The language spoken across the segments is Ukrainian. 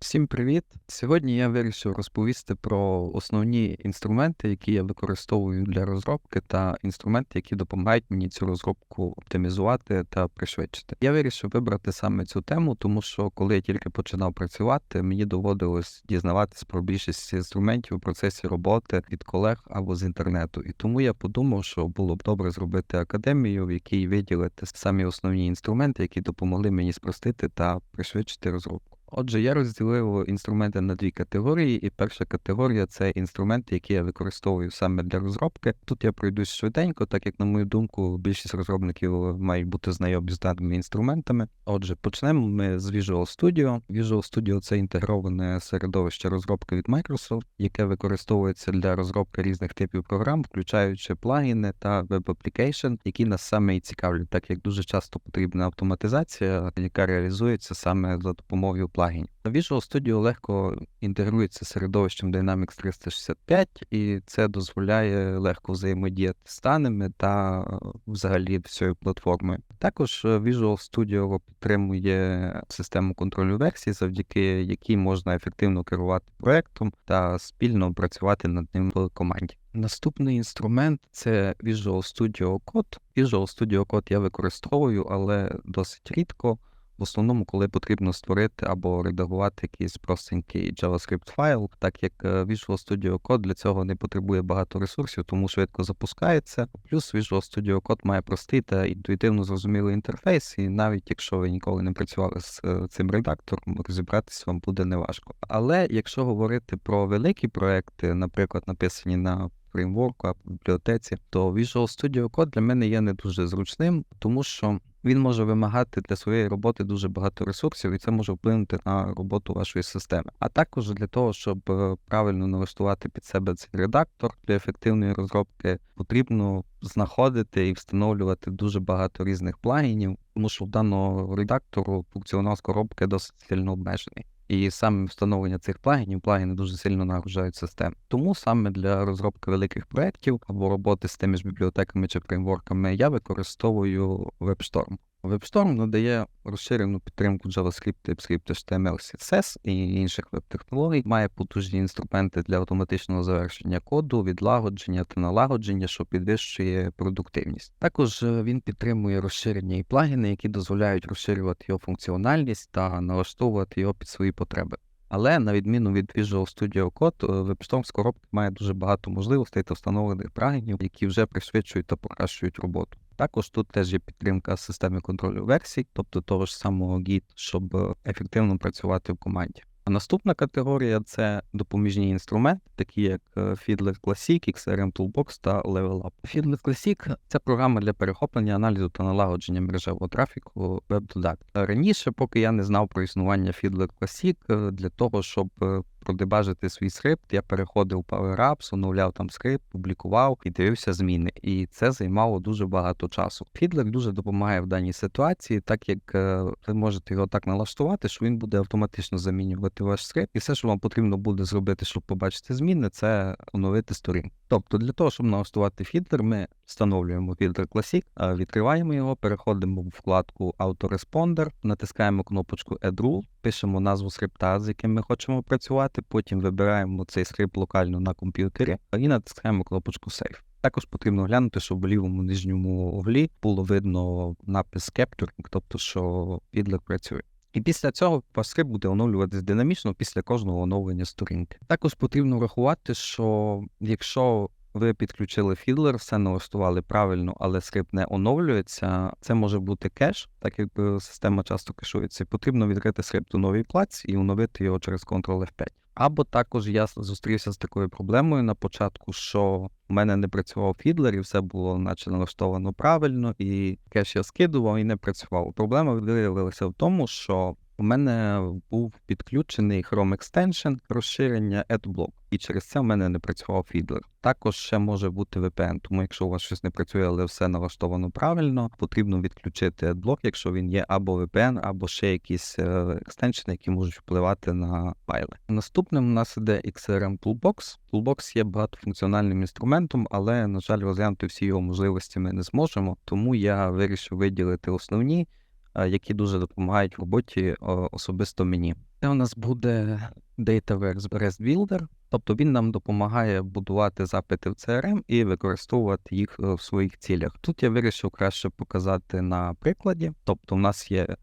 Всім привіт! Сьогодні я вирішив розповісти про основні інструменти, які я використовую для розробки, та інструменти, які допомагають мені цю розробку оптимізувати та пришвидшити. Я вирішив вибрати саме цю тему, тому що коли я тільки починав працювати, мені доводилось дізнаватись про більшість інструментів у процесі роботи від колег або з інтернету. І тому я подумав, що було б добре зробити академію, в якій виділити самі основні інструменти, які допомогли мені спростити та пришвидшити розробку. Отже, я розділив інструменти на дві категорії, і перша категорія це інструменти, які я використовую саме для розробки. Тут я пройдусь швиденько, так як, на мою думку, більшість розробників мають бути знайомі з даними інструментами. Отже, почнемо ми з Visual Studio. Visual Studio це інтегроване середовище розробки від Microsoft, яке використовується для розробки різних типів програм, включаючи плагіни та веб-аплікейшн, які нас саме і цікавлять, так як дуже часто потрібна автоматизація, яка реалізується саме за допомогою плагінів. Visual Studio легко інтегрується з середовищем Dynamics 365, і це дозволяє легко взаємодіяти з даними та е, взагалі всією платформою. Також е, Visual Studio підтримує систему контролю версій, завдяки якій можна ефективно керувати проектом та спільно працювати над ним в команді. Наступний інструмент це Visual Studio Code. Visual Studio Code я використовую, але досить рідко. В основному, коли потрібно створити або редагувати якийсь простенький JavaScript файл, так як е, Visual Studio Code для цього не потребує багато ресурсів, тому швидко запускається. Плюс Visual Studio Code має простий та інтуїтивно зрозумілий інтерфейс, і навіть якщо ви ніколи не працювали з е, цим редактором, розібратися вам буде неважко. Але якщо говорити про великі проекти, наприклад, написані на фреймворку або бібліотеці, то Visual Studio Code для мене є не дуже зручним, тому що він може вимагати для своєї роботи дуже багато ресурсів, і це може вплинути на роботу вашої системи. А також для того, щоб е, правильно налаштувати під себе цей редактор для ефективної розробки, потрібно знаходити і встановлювати дуже багато різних плагінів, тому що в даного редактору функціонал коробки досить сильно обмежений. І саме встановлення цих плагінів, плагіни дуже сильно нагружають систему. Тому саме для розробки великих проєктів або роботи з тими ж бібліотеками чи фреймворками я використовую WebStorm. WebStorm надає розширену підтримку JavaScript, TypeScript, HTML, CSS і інших веб-технологій, має потужні інструменти для автоматичного завершення коду, відлагодження та налагодження, що підвищує продуктивність. Також е, він підтримує розширення і плагіни, які дозволяють розширювати його функціональність та налаштовувати його під свої потреби. Але на відміну від Visual Studio Code, WebStorm з коробки має дуже багато можливостей та встановлених плагінів, які вже пришвидшують та покращують роботу. Також тут теж є підтримка системи контролю версій, тобто того ж самого Git, щоб е, ефективно працювати в команді. А наступна категорія це допоміжні інструменти, такі як е, Fiddler Classic, XRM Toolbox та LevelUp. Fiddler Classic це програма для перехоплення, аналізу та налагодження мережевого трафіку веб-додатків. Раніше, поки я не знав про існування Fiddler Classic, е, для того, щоб продебажити свій скрипт, я переходив PowerApps, оновляв там скрипт, публікував і дивився зміни. І це займало дуже багато часу. Фідлер дуже допомагає в даній ситуації, так як е, ви можете його так налаштувати, що він буде автоматично замінювати ваш скрипт, і все, що вам потрібно буде зробити, щоб побачити зміни, це оновити сторінку. Тобто, для того, щоб налаштувати фільтр, ми встановлюємо фільтр Classic, відкриваємо його, переходимо в вкладку Autoresponder, натискаємо кнопочку Add Rule, пишемо назву скрипта, з яким ми хочемо працювати. Потім вибираємо цей скрипт локально на комп'ютері і натискаємо кнопочку Save. Також потрібно глянути, щоб в лівому нижньому углі було видно напис Capturing, тобто що підлик працює. І після цього ваш буде оновлюватись динамічно після кожного оновлення сторінки. Також потрібно врахувати, що якщо ви підключили фідлер, все налаштували правильно, але скрипт не оновлюється. Це може бути кеш, так як система часто кешується. Потрібно відкрити скрипт у новій плаці і оновити його через Ctrl-F5. Або також я зустрівся з такою проблемою на початку, що у мене не працював фідлер, і все було наче налаштовано правильно, і кеш я скидував і не працював. Проблема виявилася в тому, що у мене був підключений Chrome Extension розширення AdBlock, і через це в мене не працював фідлер. Також ще може бути VPN, тому якщо у вас щось не працює, але все налаштовано правильно, потрібно відключити AdBlock, якщо він є або VPN, або ще якісь е, екстеншени, які можуть впливати на файли. Наступним у нас іде XRM Toolbox. Toolbox є багатофункціональним інструментом, але, на жаль, розглянути всі його можливості ми не зможемо, тому я вирішив виділити основні е, які дуже допомагають в роботі особисто мені. Це у нас буде Dataverse REST Builder, тобто він нам допомагає будувати запити в CRM і використовувати їх е, в своїх цілях. Тут я вирішив краще показати на прикладі. Тобто, у нас є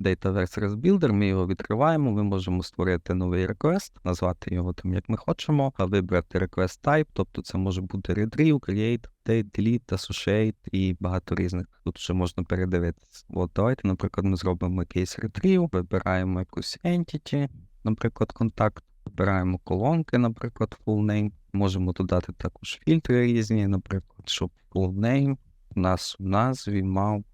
Dataverse REST ми його відкриваємо, ми можемо створити новий request, назвати його там як ми хочемо, вибрати request type, тобто це може бути retrieve, create, update, delete, associate і багато різних. Тут ще можна передивитися. От давайте, наприклад, ми зробимо якийсь retrieve, вибираємо якусь entity, наприклад, контакт, вибираємо колонки, наприклад, full name. Можемо додати також фільтри різні, наприклад, щоб full name у нас в назві мав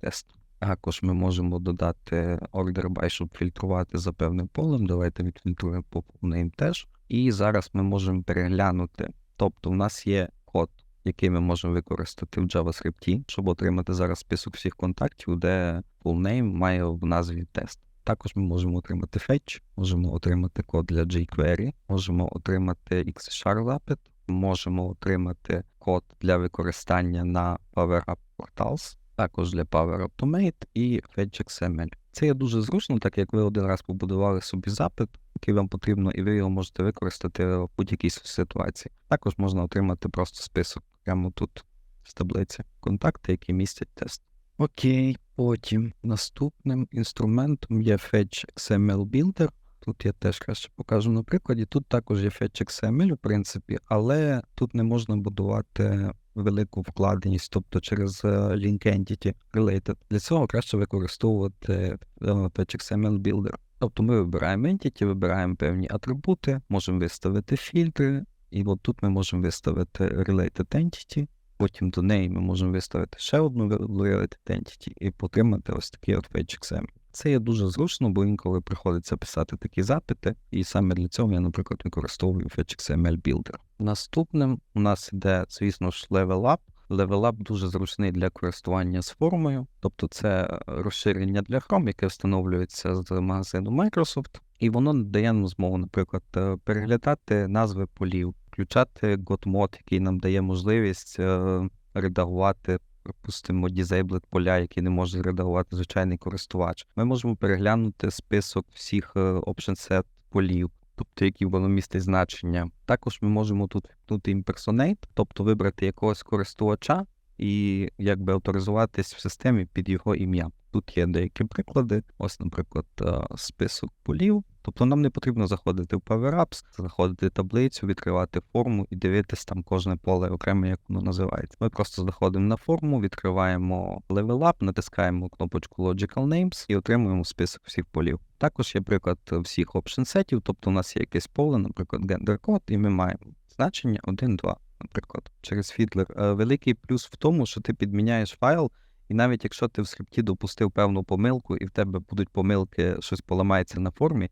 тест. Також ми можемо додати order by, щоб фільтрувати за певним полем. Давайте відфільтруємо по full name теж. І зараз ми можемо переглянути. Тобто, у нас є код, який ми можемо використати в JavaScript, щоб отримати зараз список всіх контактів, де full name має в назві тест. Також ми можемо отримати fetch, можемо отримати код для jQuery, можемо отримати XSHR запит, можемо отримати код для використання на Power Up Portals, також для Power Automate і Fetch XML. Це є дуже зручно, так як ви один раз побудували собі запит, який вам потрібно, і ви його можете використати в будь-якій ситуації. Також можна отримати просто список прямо тут з таблиці контакти, які містять тест. Окей, потім наступним інструментом є Fetch XML Builder. Тут я теж краще покажу на прикладі. Тут також є Fetch XML, в принципі, але тут не можна будувати велику вкладеність, тобто через е, Link Entity Related. Для цього краще використовувати е, Fetch XML Builder. Тобто ми вибираємо Entity, вибираємо певні атрибути, можемо виставити фільтри, і от тут ми можемо виставити Related Entity. Потім до неї ми можемо виставити ще одну Related Entity і отримати ось такий от XML. Це є дуже зручно, бо інколи приходиться писати такі запити, і саме для цього я, наприклад, використовую Fetch XML Builder. Наступним у нас іде, звісно ж, Level Up. Level Up дуже зручний для користування з формою, тобто це розширення для Chrome, яке встановлюється з магазину Microsoft, і воно дає нам змогу, наприклад, е, переглядати назви полів, включати GotMod, який нам дає можливість е, редагувати припустимо, disabled поля, які не може редагувати звичайний користувач. Ми можемо переглянути список всіх е, option set полів, тобто які воно містить значення. Також ми можемо тут впнути impersonate, тобто вибрати якогось користувача і якби авторизуватись в системі під його ім'я. Тут є деякі приклади. Ось, наприклад, е, список полів. Тобто нам не потрібно заходити в PowerApps, заходити в таблицю, відкривати форму і дивитись там кожне поле окремо, як воно називається. Ми просто заходимо на форму, відкриваємо Level Up, натискаємо кнопочку Logical Names і отримуємо список всіх полів. Також є приклад всіх option сетів, тобто у нас є якесь поле, наприклад, gender code, і ми маємо значення 1, 2, наприклад, через фідлер. Е, Великий плюс в тому, що ти підміняєш файл. І навіть якщо ти в скрипті допустив певну помилку, і в тебе будуть помилки, щось поламається на формі,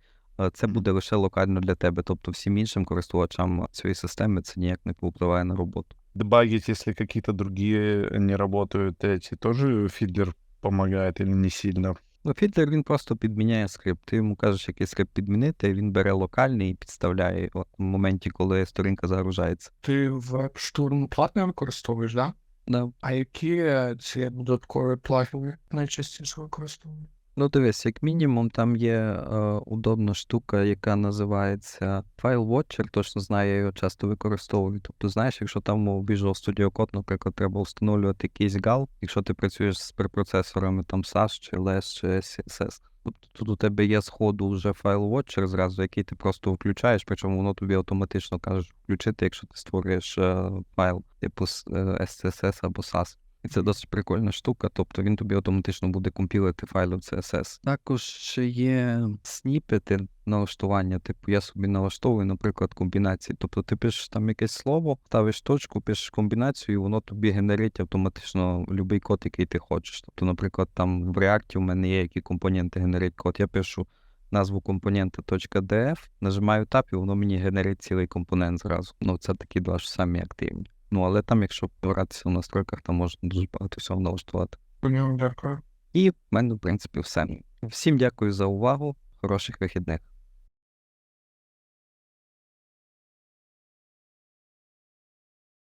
це буде лише локально для тебе. Тобто всім іншим користувачам цієї системи це ніяк не повпливає на роботу. Дебагить, если какие-то другие не работают, эти тоже фидлер помогает или не сильно? Ну, фільтр він просто підміняє скрипт. Ти йому кажеш, який скрипт підмінити, він бере локальний і підставляє його в моменті, коли сторінка загружається. Ти WebStorm платно використовуєш, да? Да. А які е, ці додаткові плагіни найчастіше використовують? Ну, дивись, як мінімум, там є е, удобна штука, яка називається File Watcher, точно знаю, я його часто використовую. Тобто, знаєш, якщо там у Visual Studio Code, наприклад, треба встановлювати якийсь гал, якщо ти працюєш з препроцесорами там SAS чи LS чи CSS, Тобто тут у тебе є сходу вже файл Watcher зразу, який ти просто включаєш, причому воно тобі автоматично каже включити, якщо ти створюєш е, файл типу с- е, або SAS. І це досить прикольна штука, тобто він тобі автоматично буде компілити файли в CSS. Також ще є сніпети налаштування, типу я собі налаштовую, наприклад, комбінації. Тобто ти пишеш там якесь слово, ставиш точку, пишеш комбінацію, і воно тобі генерить автоматично будь-який код, який ти хочеш. Тобто, наприклад, там в React у мене є які компоненти генерить код. Я пишу назву компонента .df, нажимаю Tab, і воно мені генерить цілий компонент зразу. Ну, це такі два ж самі активні. Ну, але там, якщо погратися в настройках, там можна дуже багато всього налаштувати. Дякую. І в мене, в принципі, все. Всім дякую за увагу. Хороших вихідних.